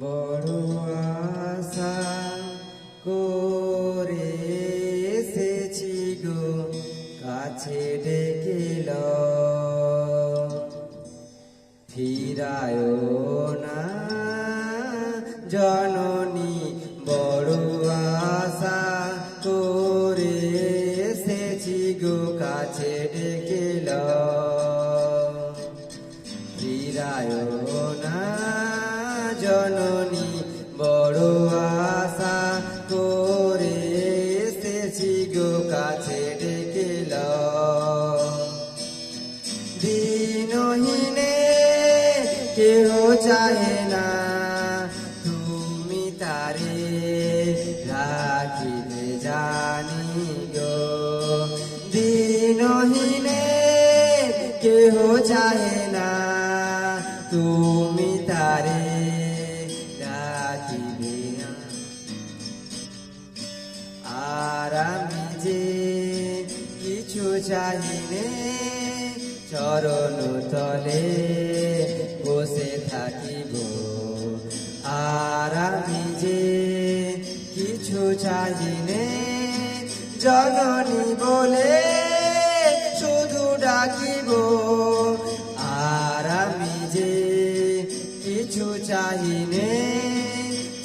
বড় আশা করে কাছে ডেকেল না জননী জননী, বড় আশা করে এসেছি গো কাছে ডেকেল দিনহীনে কেহ চাহে না, তুমি তারে রাখিলে জানি গো। দিনহীনে কেহ চাহে না, তুমি তারে চাহিনে চরণ তলে বসে থাকিব। আর আমি যে কিছু চাহিনে জননী বলে শুধু ডাকিব। আর আমি যে কিছু চাহিনে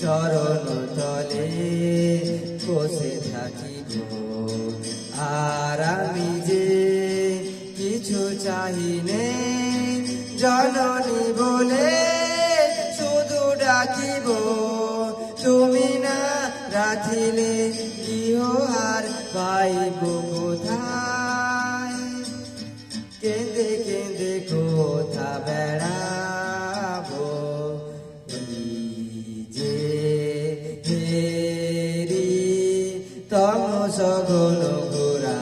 চরণ তলে বসে থাকিব। আর আমি চাহিনে জননী বলে শুধু ডাকিব। তুমি না রাখিলে আর পাইব কোথায়? কেঁদে কেঁদে কোথা বেড়াবো তম সগন ঘোরা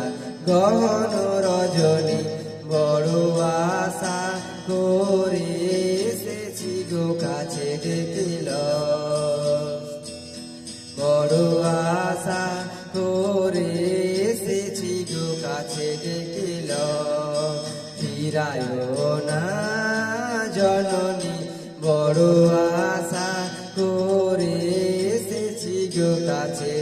গহন রজনী বড় আশা করে এসেছি গো কাছে দেখিল বড় আশা করে এসেছি গো কাছে দেখিল ফিরায় না জননী, বড় আশা করে এসেছি গো কাছে